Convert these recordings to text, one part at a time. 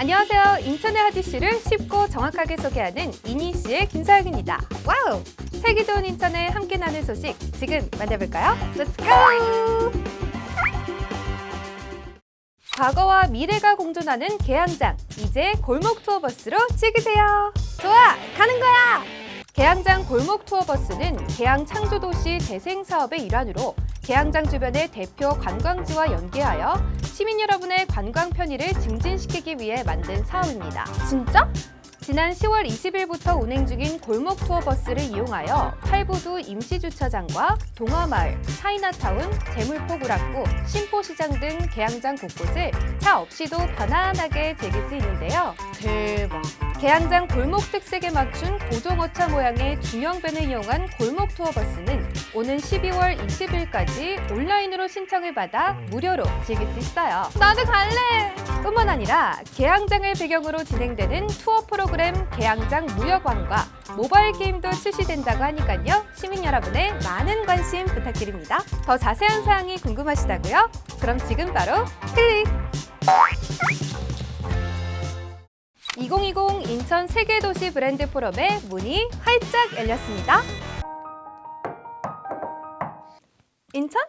안녕하세요. 인천의 하디슈를 쉽고 정확하게 소개하는 이니 씨의 김서영입니다. 와우! 살기 좋은 인천에 함께 나눌 소식 지금 만나볼까요? Let's go! 과거와 미래가 공존하는 개항장. 이제 골목 투어 버스로 찍으세요. 좋아! 가는 거야! 개항장 골목 투어 버스는 개항 창조도시 재생 사업의 일환으로 개항장 주변의 대표 관광지와 연계하여 시민 여러분의 관광 편의를 증진시키기 위해 만든 사업입니다. 진짜? 지난 10월 20일부터 운행 중인 골목 투어 버스를 이용하여 팔부두 임시주차장과 동화마을, 차이나타운, 제물포 구락구, 신포시장 등 개항장 곳곳을 차 없이도 편안하게 즐길 수 있는데요. 대박! 개항장 골목 특색에 맞춘 고종어차 모양의 중형밴을 이용한 골목 투어 버스는 오는 12월 20일까지 온라인으로 신청을 받아 무료로 즐길 수 있어요. 나도 갈래! 뿐만 아니라 개항장을 배경으로 진행되는 투어 프로그램 개항장 무역왕과 모바일 게임도 출시된다고 하니까요. 시민 여러분의 많은 관심 부탁드립니다. 더 자세한 사항이 궁금하시다고요? 그럼 지금 바로 클릭! 2020 인천 세계도시 브랜드 포럼의 문이 활짝 열렸습니다. 인천?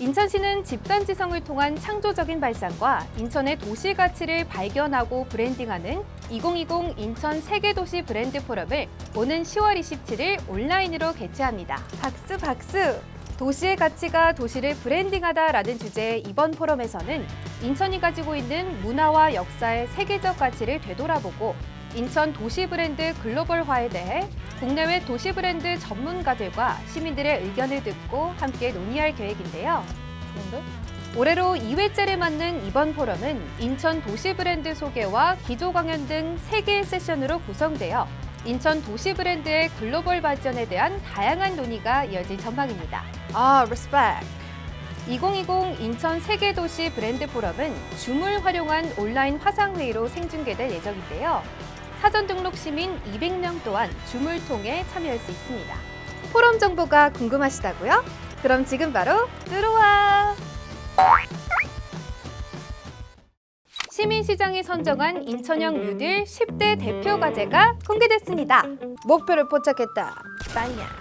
인천시는 집단지성을 통한 창조적인 발상과 인천의 도시 가치를 발견하고 브랜딩하는 2020 인천 세계도시 브랜드 포럼을 오는 10월 27일 온라인으로 개최합니다. 박수 박수! 도시의 가치가 도시를 브랜딩하다라는 주제의 이번 포럼에서는 인천이 가지고 있는 문화와 역사의 세계적 가치를 되돌아보고 인천 도시 브랜드 글로벌화에 대해 국내외 도시 브랜드 전문가들과 시민들의 의견을 듣고 함께 논의할 계획인데요. 올해로 2회째를 맞는 이번 포럼은 인천 도시 브랜드 소개와 기조 강연 등 3개의 세션으로 구성되어 인천 도시 브랜드의 글로벌 발전에 대한 다양한 논의가 이어질 전망입니다. 아, 리스펙! 2020 인천 세계도시 브랜드 포럼은 줌을 활용한 온라인 화상회의로 생중계될 예정인데요. 사전 등록 시민 200명 또한 줌을 통해 참여할 수 있습니다. 포럼 정보가 궁금하시다고요? 그럼 지금 바로 들어와! 시민시장이 선정한 인천형 뉴딜 10대 대표 과제가 공개됐습니다. 목표를 포착했다. 빵야.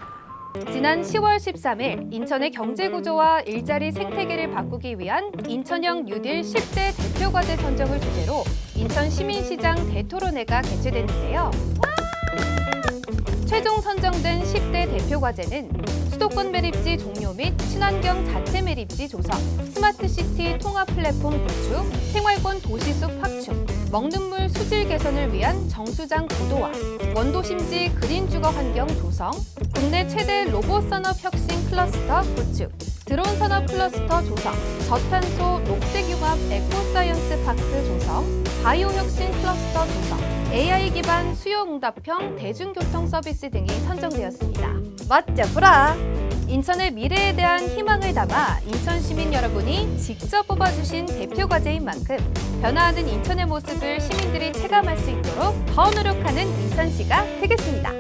지난 10월 13일 인천의 경제 구조와 일자리 생태계를 바꾸기 위한 인천형 뉴딜 10대 대표 과제 선정을 주제로 인천 시민시장 대토론회가 개최됐는데요. 최종 선정된 10대 대표 과제는 수도권 매립지 종료 및 친환경 자체 매립지 조성, 스마트시티 통합 플랫폼 구축, 생활권 도시숲 확충, 먹는 물 수질 개선을 위한 정수장 고도화, 원도심지 그린 주거 환경 조성, 국내 최대 로봇 산업 혁신 클러스터 구축, 드론 산업 클러스터 조성, 저탄소 녹색 융합 에코사이언스 파크 조성, 바이오 혁신 클러스터 조성, AI 기반 수요 응답형 대중교통 서비스 등이 선정되었습니다. 멋져 보라! 인천의 미래에 대한 희망을 담아 인천 시민 여러분이 직접 뽑아주신 대표 과제인 만큼 변화하는 인천의 모습을 시민들이 체감할 수 있도록 더 노력하는 인천시가 되겠습니다.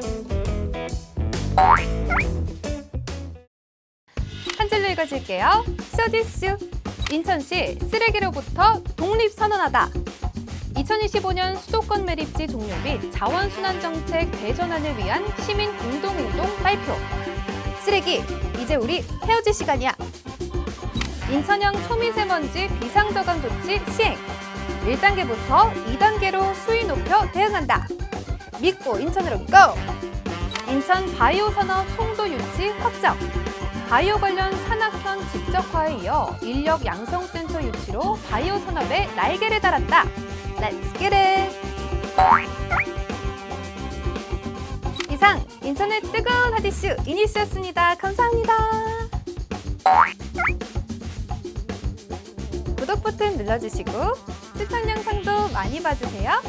한 줄로 읽어줄게요. 쇼지슈 인천시 쓰레기로부터 독립 선언하다. 2025년 수도권 매립지 종료 및 자원순환 정책 대전환을 위한 시민 공동행동 발표. 쓰레기, 이제 우리 헤어질 시간이야. 인천형 초미세먼지 비상저감 조치 시행. 1단계부터 2단계로 수위 높여 대응한다. 믿고 인천으로 고! 인천 바이오 산업 송도 유치 확정. 바이오 관련 산학현 직접화에 이어 인력 양성센터 유치로 바이오 산업에 날개를 달았다. Let's get it! 이상 인천의 뜨거운 하디슈 이니스였습니다. 감사합니다. 구독 버튼 눌러주시고 추천 영상도 많이 봐주세요.